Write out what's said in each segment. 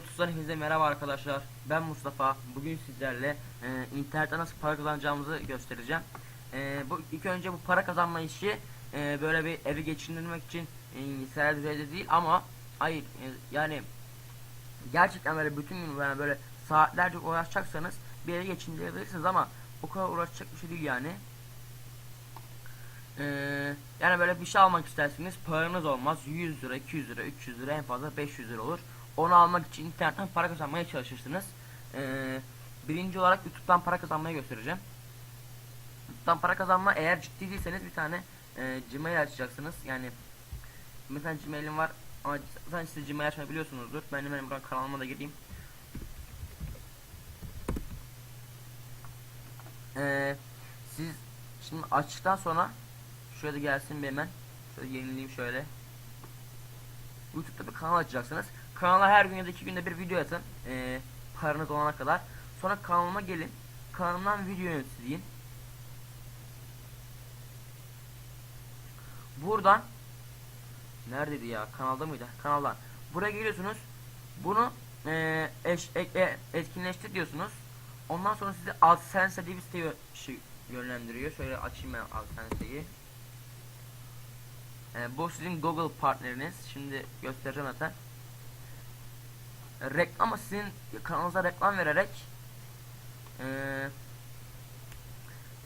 30'dan hepinize merhaba arkadaşlar. Ben Mustafa. Bugün sizlerle e, internette nasıl para kazanacağımızı göstereceğim. E, bu ilk önce bu para kazanma işi e, böyle bir evi geçindirmek için e, düzeyde değil ama hayır e, yani gerçekten böyle bütün gün yani böyle saatlerce uğraşacaksanız bir evi geçindirebilirsiniz ama o kadar uğraşacak bir şey değil yani. Ee, yani böyle bir şey almak isterseniz paranız olmaz 100 lira 200 lira 300 lira en fazla 500 lira olur onu almak için internetten para kazanmaya çalışırsınız. Ee, birinci olarak youtube'dan para kazanmayı göstereceğim. Youtube'dan para kazanma eğer ciddi değilseniz bir tane e, gmail açacaksınız. Yani mesela gmail'im var. Ama zaten siz gmail açmayı biliyorsunuzdur. Ben hemen buradan kanalıma da gireyim. Ee, siz şimdi açtıktan sonra da gelsin bir hemen. Şöyle yenileyim şöyle. YouTube'da bir kanal açacaksınız. Kanala her gün ya da iki günde bir video atın. Ee, paranız olana kadar. Sonra kanalıma gelin. Kanalımdan video yönetsin. Buradan Neredeydi ya? Kanalda mıydı? Kanaldan. Buraya geliyorsunuz. Bunu e, eş, e, e, etkinleştir diyorsunuz. Ondan sonra sizi AdSense diye bir siteye şey, yönlendiriyor. Şöyle açayım ben AdSense'yi. E, bu sizin Google partneriniz. Şimdi göstereceğim zaten. E, reklam sizin kanalınıza reklam vererek e,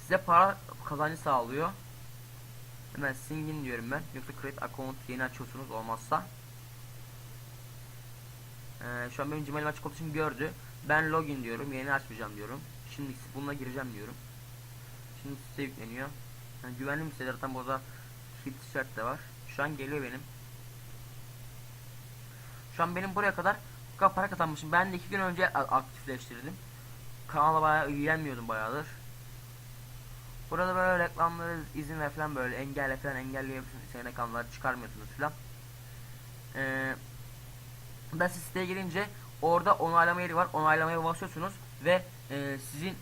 size para kazancı sağlıyor. Hemen singin diyorum ben. Yoksa create account yeni açıyorsunuz olmazsa. E, şu an benim Gmail'im açık olduğu için gördü. Ben login diyorum. Yeni açmayacağım diyorum. Şimdi bununla gireceğim diyorum. Şimdi site yükleniyor. Yani güvenli bir site zaten burada Hit tişört de var. Şu an geliyor benim. Şu an benim buraya kadar para kazanmışım. Ben de iki gün önce aktifleştirdim. Kanala bayağı ilgilenmiyordum bayağıdır. Burada böyle reklamları izin ve falan böyle engelle falan engelleyebilirsiniz. Senin reklamları çıkarmıyorsunuz falan. Ee, ben siz siteye girince orada onaylama yeri var. Onaylamaya basıyorsunuz ve e, sizin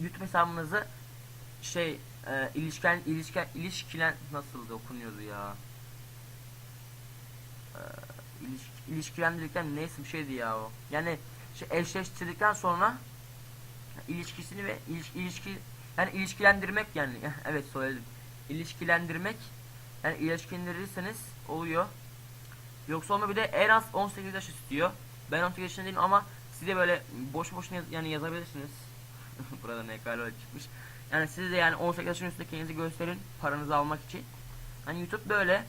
YouTube hesabınızı şey e, ilişken ilişken ilişkilen nasıl okunuyordu ya? E, ilişki, ilişkilendirdikten neyse bir şeydi ya o. Yani şey eşleştirdikten sonra ilişkisini ve ilişki, ilişki yani ilişkilendirmek yani evet söyledim. İlişkilendirmek yani ilişkilendirirseniz oluyor. Yoksa onu bir de en az 18 yaş istiyor. Ben 18 yaşında değilim ama size böyle boş boşuna yaz, yani yazabilirsiniz. Burada ne kadar çıkmış. Yani siz de yani 18 yaşın üstünde kendinizi gösterin paranızı almak için. Hani YouTube böyle.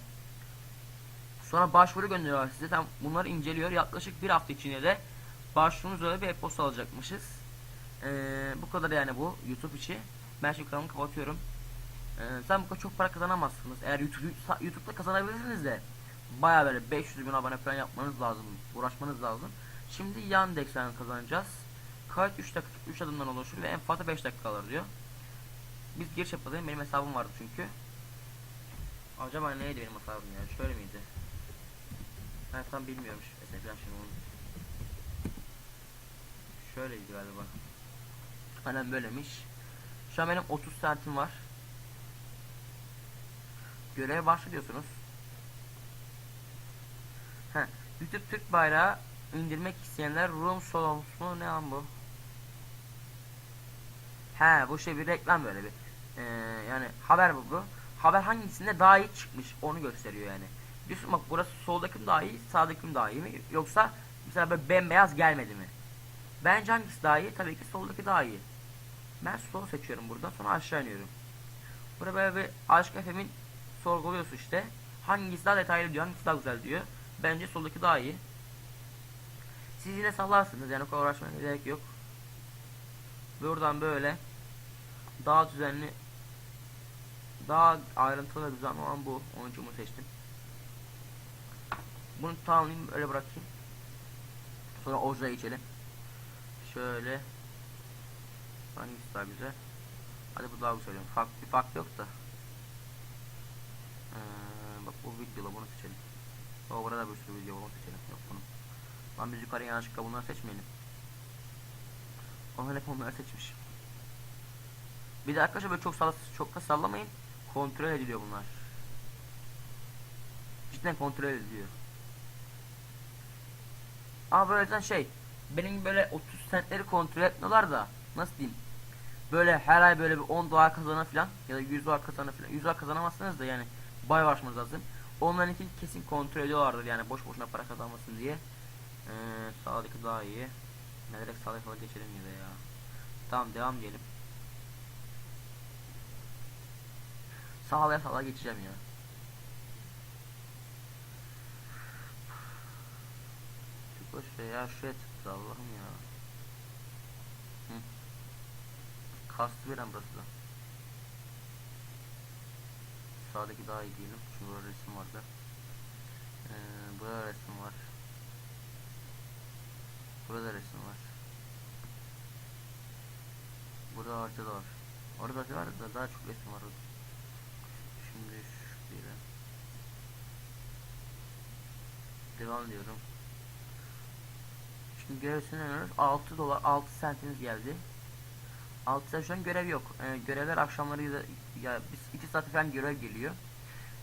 Sonra başvuru gönderiyorlar size. Tam bunları inceliyor. Yaklaşık bir hafta içinde de başvurunuz öyle bir e-posta alacakmışız. Ee, bu kadar yani bu YouTube içi. Ben şimdi kanalımı kapatıyorum. Ee, sen bu kadar çok para kazanamazsınız. Eğer YouTube, YouTube'da kazanabilirsiniz de baya böyle 500 bin abone falan yapmanız lazım. Uğraşmanız lazım. Şimdi Yandex'ten kazanacağız. Kayıt 3 dakika 3 adımdan oluşur ve en fazla 5 dakika alır diyor. Biz giriş yapalım. Benim hesabım vardı çünkü. Acaba neydi benim hesabım ya? Şöyle miydi? Ben tam bilmiyormuş. Mesela şimdi onu. Şöyleydi galiba. Aynen böylemiş. Şu an benim 30 saatim var. Göreve başlıyorsunuz. Heh. YouTube Türk bayrağı indirmek isteyenler Room Solos mu ne an bu? He bu şey bir reklam böyle bir. Ee, yani haber bu. Haber hangisinde daha iyi çıkmış onu gösteriyor yani. Diyorsun bak burası soldaki daha iyi, sağdaki daha iyi mi? Yoksa mesela böyle bembeyaz gelmedi mi? Bence hangisi daha iyi? Tabii ki soldaki daha iyi. Ben sol seçiyorum burada sonra aşağı iniyorum. Burada böyle bir aşk efemin sorguluyorsun işte. Hangisi daha detaylı diyor, hangisi daha güzel diyor. Bence soldaki daha iyi. Siz yine sallarsınız yani o kadar uğraşmaya gerek yok. Buradan böyle daha düzenli daha ayrıntılı ve düzenli olan bu. Oyuncumu seçtim. Bunu tamamlayayım öyle bırakayım. Sonra Oja'ya geçelim. Şöyle. Hangisi daha güzel? Hadi bu daha güzel. Farklı bir fark yok da. Ee, bak bu videoda bunu seçelim. O burada bir sürü video bunu seçelim. Yok bunu. Lan biz yukarı yanlışlıkla bunları seçmeyelim. Onlar hep onları seçmiş. Bir de arkadaşlar böyle çok sall çok da sallamayın. Kontrol ediliyor bunlar. Cidden kontrol ediliyor. Ama böyle zaten şey benim böyle 30 centleri kontrol etmiyorlar da nasıl diyeyim böyle her ay böyle bir 10 dolar kazana falan ya da 100 dolar kazana falan 100 dolar kazanamazsınız da yani bay başımız lazım. Onlarınkini kesin kontrol ediyorlardır yani boş boşuna para kazanmasın diye. Ee, sağdaki daha iyi. Ne direkt sağdaki geçelim gibi ya. Tamam devam diyelim. Sağlaya sağlaya geçeceğim ya. Çok boş ver ya şuraya tıktı Allah'ım ya. Hı. Kastı veren burası da. Sağdaki daha iyi diyelim. Çünkü burada resim vardı. Ee, burada resim var. Burada resim var. Burada harita da var. Orada harita var da daha çok resim var orada. Şimdi şuraya. Devam ediyorum. Şimdi görev sınırıyoruz. 6 dolar 6 sentimiz geldi. 6 saat şu an görev yok. Ee, görevler akşamları ya, ya biz 2 saat falan görev geliyor.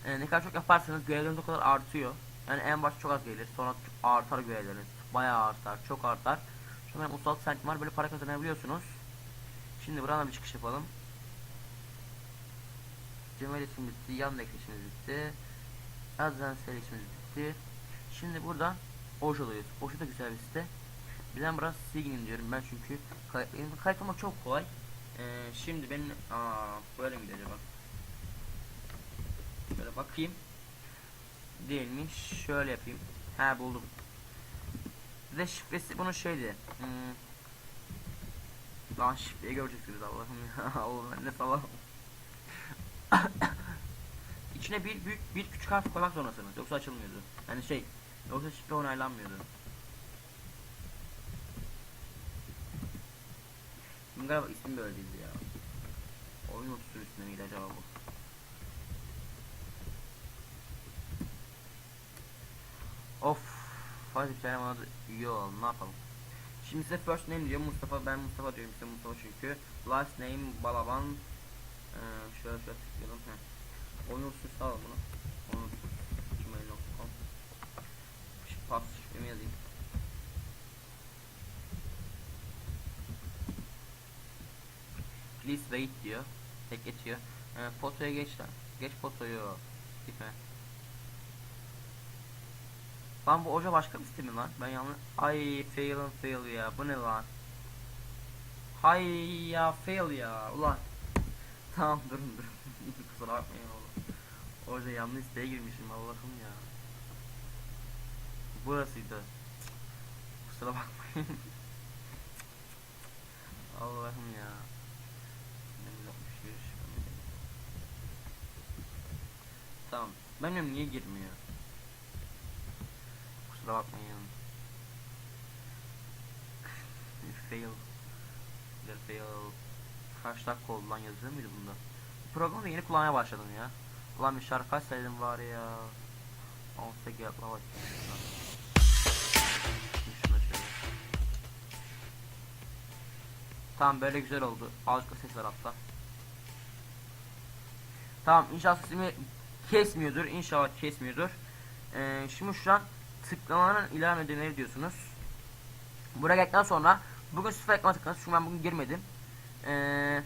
Ee, ne kadar çok yaparsanız görevleriniz o kadar artıyor. Yani en başta çok az gelir. Sonra artar görevleriniz. Bayağı artar. Çok artar. Şu an 36 sentim var. Böyle para kazanabiliyorsunuz. Şimdi buradan bir çıkış yapalım. Cumhuriyetimiz bitti. Yan işimiz bitti. Azdan işimiz bitti. Şimdi burada Ojo oluyoruz. Ojo da güzel bir site. Birden biraz silginin diyorum ben çünkü kay benim kayıtlamak çok kolay. Ee, şimdi ben aa böyle mi acaba? Şöyle bakayım. Değilmiş. Şöyle yapayım. Ha buldum. Ve şifresi bunun şeydi. Hmm. Lan şifreyi göreceksiniz Allah'ım ya. Allah'ım ne salak. İçine bir büyük bir küçük harf koymak zorundasınız. Yoksa açılmıyordu. Yani şey Yoksa şifre onaylanmıyordu. Bunun galiba ismi böyle değildi ya. Oyun otuz üstüne miydi acaba bu? Of. Hadi bir tane bana da üye olalım ne yapalım. Şimdi size first name diyor Mustafa ben Mustafa diyorum size Mustafa çünkü. Last name Balaban. Ee, şöyle şöyle tıklayalım. Heh. Oyun otuz sağ bunu. Oyun otuz. gmail.com pas şifremi yazayım. Please wait diyor. Tek geçiyor. Ee, fotoya geç lan. Geç fotoyu. Gitme. Lan bu hoca başka bir site mi lan? Ben yanlış... Ay fail and fail ya. Bu ne lan? Hay ya fail ya. Ulan. Tamam durun durun. Kusura bakmayın oğlum. Hoca yanlış siteye girmişim Allah'ım ya. Burasıydı. Kusura bakmayın. Allah'ım ya. Tamam. Benim niye girmiyor? Kusura bakmayın. fail. Bir fail. Kaç dakika oldu lan yazıyor muydu bunda? Programı da yeni kullanmaya başladım ya. Ulan bir şarkı açsaydım var ya. Olsa gel bak. Tamam böyle güzel oldu. Azıcık ses var hatta. Tamam inşallah sesimi kesmiyordur. İnşallah kesmiyordur. Ee, şimdi şu an tıklamanın ilan ödemeleri diyorsunuz. Buraya geldikten sonra bugün sıfır ekran tıkladınız. Çünkü ben bugün girmedim. Ee,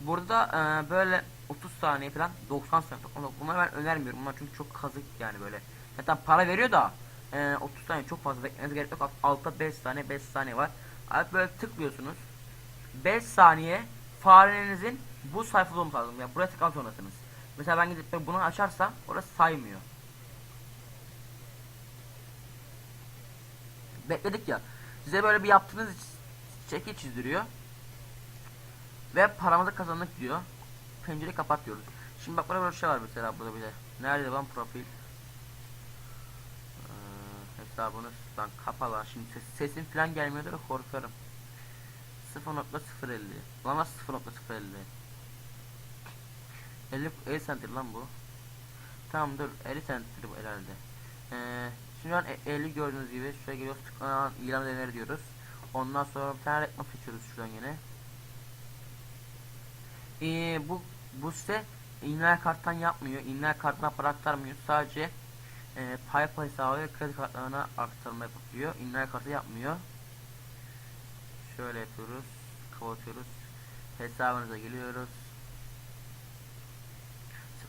burada e, böyle 30 saniye falan 90 saniye. Bunları ben önermiyorum. Bunlar çünkü çok kazık yani böyle. Zaten para veriyor da e, 30 saniye çok fazla beklemenize gerek yok. Altta 5 saniye 5 saniye var. Artık böyle tıklıyorsunuz. 5 saniye farenizin bu sayfada olması lazım. Yani buraya tıklan sonrasınız. Mesela ben gidip bunu açarsam orası saymıyor. Bekledik ya. Size böyle bir yaptığınız çeki çizdiriyor. Ve paramızı kazandık diyor. Pencereyi kapat diyoruz. Şimdi bak burada bir şey var mesela burada bir de. Nerede lan profil? Ee, hesabını lan kapalı. Şimdi ses, sesim falan gelmiyordur korkarım. 0.050 Lan nasıl 0.050 50, 50 center lan bu Tamam dur 50 center bu herhalde ee, Şimdi an 50 gördüğünüz gibi şuraya geliyoruz tıklanan ilan denir diyoruz Ondan sonra bir tane reklam seçiyoruz şuradan yine ee, bu bu site inler karttan yapmıyor inler kartına para aktarmıyor sadece e, PayPal hesabı ve kredi kartlarına aktarma yapıyor. İnler kartı yapmıyor. Şöyle yapıyoruz. Kapatıyoruz. Hesabınıza geliyoruz.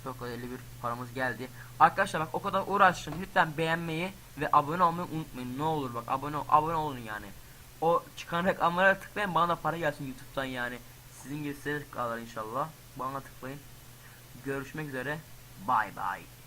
0.51 paramız geldi. Arkadaşlar bak o kadar uğraştım. Lütfen beğenmeyi ve abone olmayı unutmayın. Ne olur bak abone abone olun yani. O çıkan reklamlara tıklayın bana da para gelsin YouTube'dan yani. Sizin gibi size kalır inşallah. Bana tıklayın. Görüşmek üzere. Bye bye.